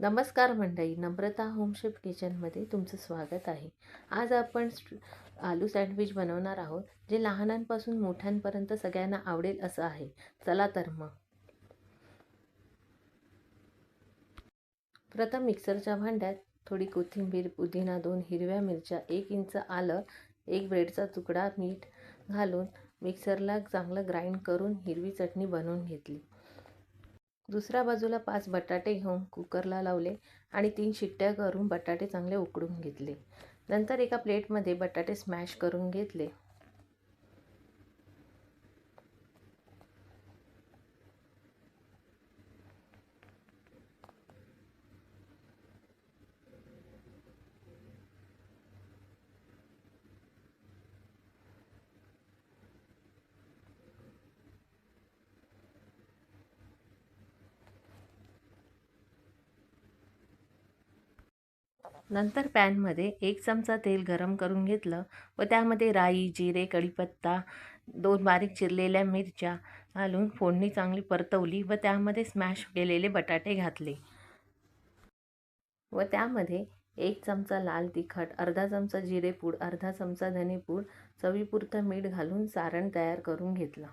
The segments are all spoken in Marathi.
नमस्कार मंडळी नम्रता होमशेप किचनमध्ये तुमचं स्वागत आहे. आज आपण आलू सँडविच बनवणार आहोत जे लहानांपासून मोठ्यांपर्यंत सगळ्यांना आवडेल असं आहे. चला तर मग. प्रथम मिक्सरच्या भांड्यात थोडी कोथिंबीर पुदिना दोन हिरव्या मिरच्या एक इंच आलं एक ब्रेडचा तुकडा मीठ घालून मिक्सरला चांगलं ग्राइंड करून हिरवी चटणी बनवून घेतली. दुसऱ्या बाजूला पाच बटाटे घेऊन कुकरला लावले आणि तीन शिट्ट्या करून बटाटे चांगले उकडून घेतले. नंतर एका प्लेटमध्ये बटाटे स्मॅश करून घेतले. नंतर पॅनमध्ये एक चमचा तेल गरम करून घेतलं व त्यामध्ये राई जिरे कढीपत्ता दोन बारीक चिरलेल्या मिरच्या घालून फोडणी चांगली परतवली व त्यामध्ये स्मॅश केलेले बटाटे घातले. व त्यामध्ये एक चमचा लाल तिखट अर्धा चमचा जिरेपूड अर्धा चमचा धनेपूड चवीपुरतं मीठ घालून सारण तयार करून घेतलं.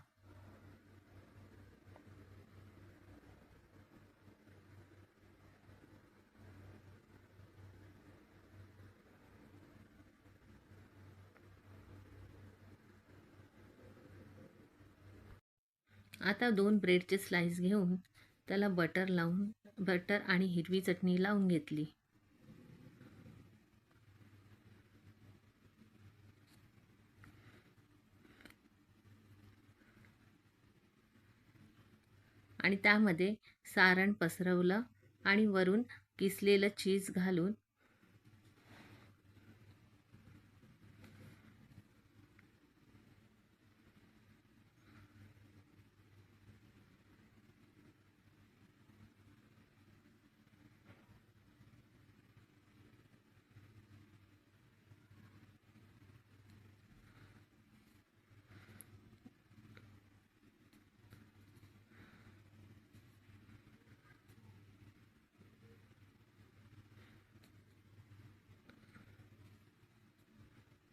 आता दोन ब्रेडचे स्लाईस घेऊन त्याला बटर लावून बटर आणि हिरवी चटणी लावून घेतली. आणि त्यामध्ये सारण पसरवलं आणि वरून किसलेलं चीज घालून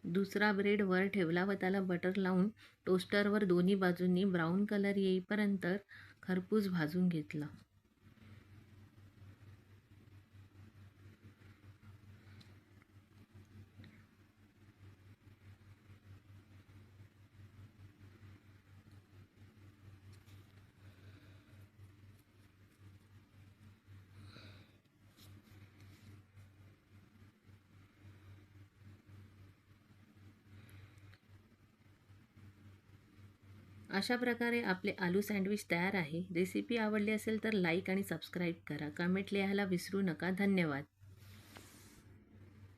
दुसरा ब्रेड वर ठेवला व त्याला बटर लावून टोस्टरवर दोन्ही बाजूंनी ब्राऊन कलर येईपर्यंत खरपूस भाजून घेतला. अशा प्रकारे आपले आलू सँडविच तयार आहे. रेसिपी आवडली असेल तर लाईक आणि सबस्क्राईब करा. कमेंट लिहायला विसरू नका. धन्यवाद.